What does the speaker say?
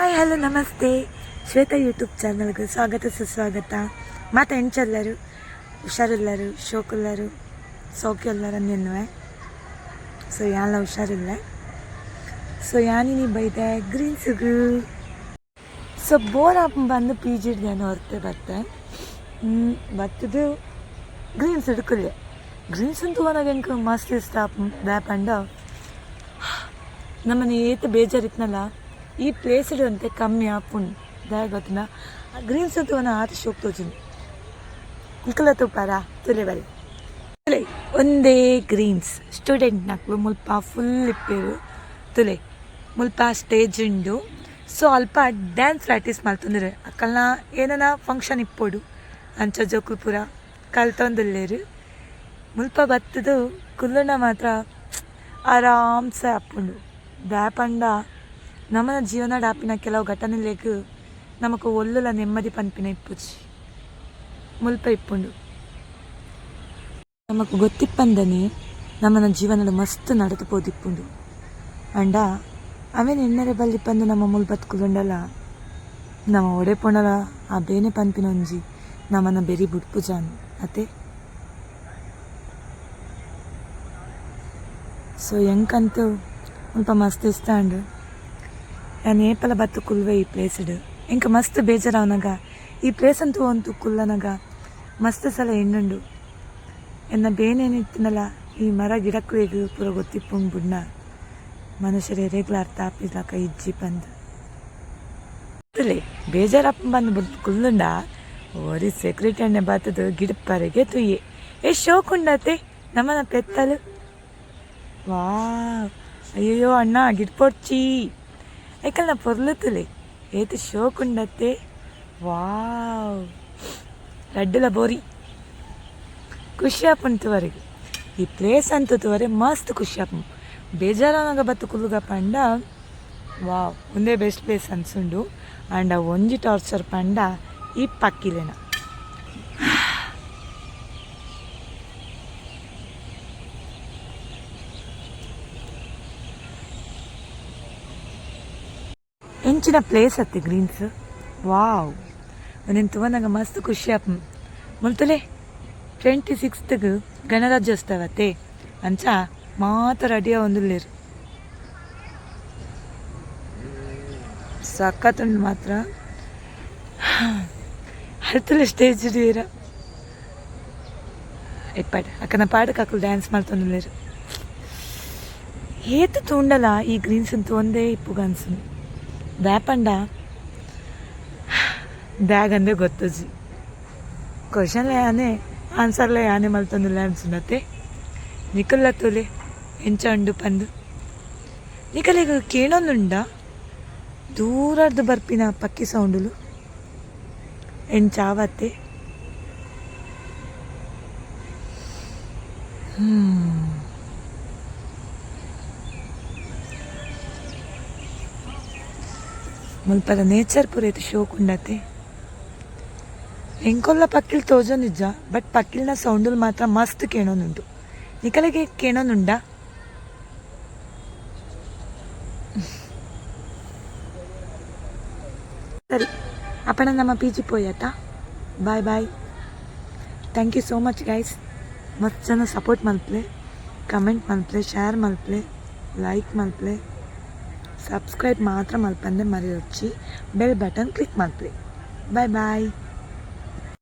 Hi, hello, ನಮಸ್ತೆ. Shweta YouTube ಚಾನಲ್ಗೆ ಸ್ವಾಗತ, ಸುಸ್ವಾಗತ. ಮತ್ತು ಹೆಂಚೆಲ್ಲರು ಹುಷಾರಿಲ್ಲರು, ಶೋಕುಲ್ಲರು, ಸೌಖ್ಯಲ್ಲರು ನಿನ್ವೆ ಸೊ ಯಾಲ ಹುಷಾರಿಲ್ಲ? ಸೊ ಯಾನಿನಿ ಬೈದೆ ಗ್ರೀನ್ಸಿಗು. ಸೊ ಬೋರ್ ಆಪ್ ಬಂದು ಪಿ ಜಿ ಹಿಡ್ದೇನೋ ಹೊರತೆ ಬತ್ತೆ ಬತ್ತದು ಗ್ರೀನ್ಸ್ ಹಿಡ್ಕೊಳ್ಳಿ. ಗ್ರೀನ್ಸ್ ಅಂತೂ ನನಗೆ ಹೆಂಗೆ ಮಸ್ತ್ ಇಷ್ಟ ದ್ಯಾಪಂಡ ನಮ್ಮನೆ ಏತ ಬೇಜಾರಿತ್ನಲ್ಲ? ಈ ಪ್ಲೇಸ್ అంతే ಕಮ್ಮಿ ಆಪುಂಡು ದಾಯ ಗೊತ್ತಿನ ಗ್ರೀನ್ಸ್ ಅಂತೂ ಒಂದು ಆತ ತೋಚಿನಿ ಇಲ್ಕಲ್ಲ ತುಪ್ಪಾರ ತುಲೆ ಬರಿ ತುಲೆ, ಒಂದೇ ಗ್ರೀನ್ಸ್ ಸ್ಟೂಡೆಂಟ್ ನಾಕು ಮುಲ್ಪ ಫುಲ್ ಇಪ್ಪೇರು ತುಲೆ, ಮುಲ್ಪ ಸ್ಟೇಜ್ ಉಂಡು. ಸೊ ಅಲ್ಪ ಡ್ಯಾನ್ಸ್ ಪ್ರಾಕ್ಟೀಸ್ ಮಾಡ್ತಂದ್ರೆ ಅಕ್ಕಲ್ನ ಏನನ ಫಂಕ್ಷನ್ ಇಪ್ಪೋಡು. ಅಂಚ ಜೋಕು ಪೂರ ಕಲ್ತೊಂದುಲ್ಲೇರು ಮುಲ್ಪ ಬತ್ತದು ಕುಲ್ಲಣ್ಣ ಮಾತ್ರ ಆರಾಮ್ಸೆ ಅಪ್ಪುಂಡು ದಾಪಂಡ ನಮ್ಮನ ಜೀವನ ಆಪಿನ ಕೆಲವು ಘಟನೆಲೆಗ್ ನಮಕ್ ಒಲ್ಲುಲ ನೆಮ್ಮದಿ ಪನ್ಪಿನ ಇಪ್ಪುಜಿ ಮುಲ್ಪ ಇಪ್ಪುಂಡು. ನಮಕ್ ಗೊತ್ತಿಪ್ಪಂದನೆ ನಮ್ಮನ ಜೀವನದ ಮಸ್ತ್ ನಡೆದು ಪೋದಿಪ್ಪುಂಡು. ಅಂಡ ಅವೇನು ಎಣ್ಣರೆ ಬಲ್ಲಿಪ್ಪಂದು ನಮ್ಮ ಮುಲ್ ಬದುಕುಂಡಲ್ಲ ನಮ್ಮ ಒಡೆ ಆ ಬೇನೆ ಪನ್ಪಿನ ಒಂಜಿ ನಮ್ಮನ್ನ ಬೆರಿ ಬುಡ್ಪುಜಾನ್ ಅತೆ? ಸೊ ಎಂಕಂತೂ ಸ್ವಲ್ಪ ಮಸ್ತ್ ಇಷ್ಟ ಅಂಡು ನಾನು ಏಪಲ ಬತ್ತು ಕುಲ್ವೆ ಈ ಪ್ಲೇಸ್ಡ್ ಎಂಕ ಮಸ್ತ್ ಬೇಜಾರವನಗ ಈ ಪ್ಲೇಸ್ ಅಂತೂ ಒಂದು ಕುಲ್ಲನಗ ಮಸ್ತ್ ಸಲ ಎಣ್ಣುಂಡು ಎನ್ನ ಬೇನೇನಿತ್ತಿನಲ್ಲ ಈ ಮರ ಗಿಡಕ್ಕೂ ಇದು ಪೂರ ಗೊತ್ತಿಪ್ಪುಂಗ್ ಬುಡ್ನ. ಮನುಷ್ಯರೇ ರೇಗ್ಲಾರ್ಥ ಆಪಿದ್ಲಾಕ ಇಜ್ಜಿ ಬಂದು ಬೇಜಾರಪ್ಪ ಬಂದು ಬಿಟ್ಟು ಕುಲ್ಲುಂಡ. ಓರಿ ಸೆಕ್ಯೂರಿಟಿ ಅಣ್ಣೆ ಬರ್ತದು ಪರಗೆ ತುಯ್ಯೆ. ಏ, ಶೋಕುಂಡತೆ, ನಮ್ಮನ ಪೆತ್ತಲು. ವಾ ಅಯ್ಯೋ ಅಣ್ಣ, ಗಿಡ್ಪೊಡ್ಚಿ. ఎక్కడ నా పొర్లుతులే ఏతి షోకుండతే వావ్ ಲಡ್ಡುಲ ಬೋರಿ ಖುಷಿ ಆಪುಂತುವರೆಗೆ ಈ ಪ್ಲೇಸ್ ಅಂತುವರೆ ಮಸ್ತ್ ಖುಷಿ ಆಪು ಬೇಜಾರಾಗ ಬತ್ತು ಕುಲ್ಲುಗ ಪಂಡ ವಾವ್ ಒಂದೇ ಬೆಸ್ಟ್ ಪ್ಲೇಸ್ ಅನ್ಸುಂಡು ಅಂಡ ಒಂಜಿ ಟಾರ್ಚರ್ ಪಂಡ ಈ ಪಕ್ಕಿಲೆನ ಎಂಚಿನ ಪ್ಲೇಸ್ ಅತ್ತೆ ಗ್ರೀನ್ಸ್ ವಾವ್ ಒಂದೇನು ತುಂಬ ನಂಗೆ ಮಸ್ತ್ ಖುಷಿ ಆಪ್ ಮುಲ್ತಲೆ ಟ್ವೆಂಟಿ ಸಿಕ್ಸ್ತ್ಗೆ ಗಣರಾಜ್ಯೋತ್ಸವ ಅತ್ತೆ. ಅಂಚ ಮಾತ ರೆಡಿಯ ಒಂದುಲ್ಲೇರು ಸಖತ್ತುಂಡು ಮಾತ್ರ. ಹತ್ತಲೆ ಸ್ಟೇಜ್ ಹಿಡಿಯರ ಇಪ್ಪಟ್ ಅಕ್ಕನ ಪಾಡಕ್ಕೆ ಅಕ್ಕಲು ಡ್ಯಾನ್ಸ್ ಮಾಡ್ತೊಂದುಲ್ಲೇರು. ಏತು ತೂಂಡಲ ಈ ಗ್ರೀನ್ಸ್ ಅಂತೂ ಒಂದೇ ಇಪ್ಪುಗ ಅನ್ಸುಂಡು ದ್ಯಾಪಂಡ ಬ್ಯಾಗ್ ಅಂದೇ ಗೊತ್ತಜಿ ಕ್ವಶನ್ಲೆ ಯಾನೆ ಆನ್ಸರ್ಲೆ ಯಾನೆ ಮಲ್ತೊಂದುಲ್ಲ ಅನ್ಸುನತ್ತೆ ನಿಕಲ್ಲ ತೋಲೆ ಎಂಚ ಉಂಡು ಪಂದು ನಿಕಲೆಗ ಕೇಳೊಂದುಂಡ ದೂರದ್ದು ಬರ್ಪಿನ ಪಕ್ಕಿ ಸೌಂಡುಲು ಎಂಚಾವತ್ತೆ ಹ್ಮ್ ಮುಲ್ಪದ ನೇಚರ್ ಪೂರೈತು ಶೋಕ್ ಉಂಡತೆ ಎಂಕೊಲ್ಲ ಪಕ್ಕಿಲ್ ತೋಜೋ ನಿಜ ಬಟ್ ಪಕ್ಕಿಲ್ನ ಸೌಂಡಲ್ ಮಾತ್ರ ಮಸ್ತ್ ಕೇಳೋನುಂಟು. ನಿಕಲೆಗೆ ಕೇಳೋನುಂಡ? ಸರಿ, ಅಪ್ಪಣ ನಮ್ಮ P G ಪೋಯಟ bye bye thank you so much guys ಮಸ್ತ್ ಜನ ಸಪೋರ್ಟ್ ಮಲ್ಪ್ಲೆ ಕಮೆಂಟ್ ಮಲ್ಪ್ಲೆ ಶೇರ್ ಮಲ್ಪ್ಲೆ ಲೈಕ್ ಮಲ್ಪ್ಲೆ ಸಬ್ಸ್ಕ್ರೈಬ್ ಮಾತ್ರ ಮಲ್ಪಂದೆ ಮರೆಯೊಚ್ಚಿ. ಬೆಲ್ ಬಟನ್ ಕ್ಲಿಕ್ ಮಲ್ಪ್ಲೆ ಬಾಯ್ ಬಾಯ್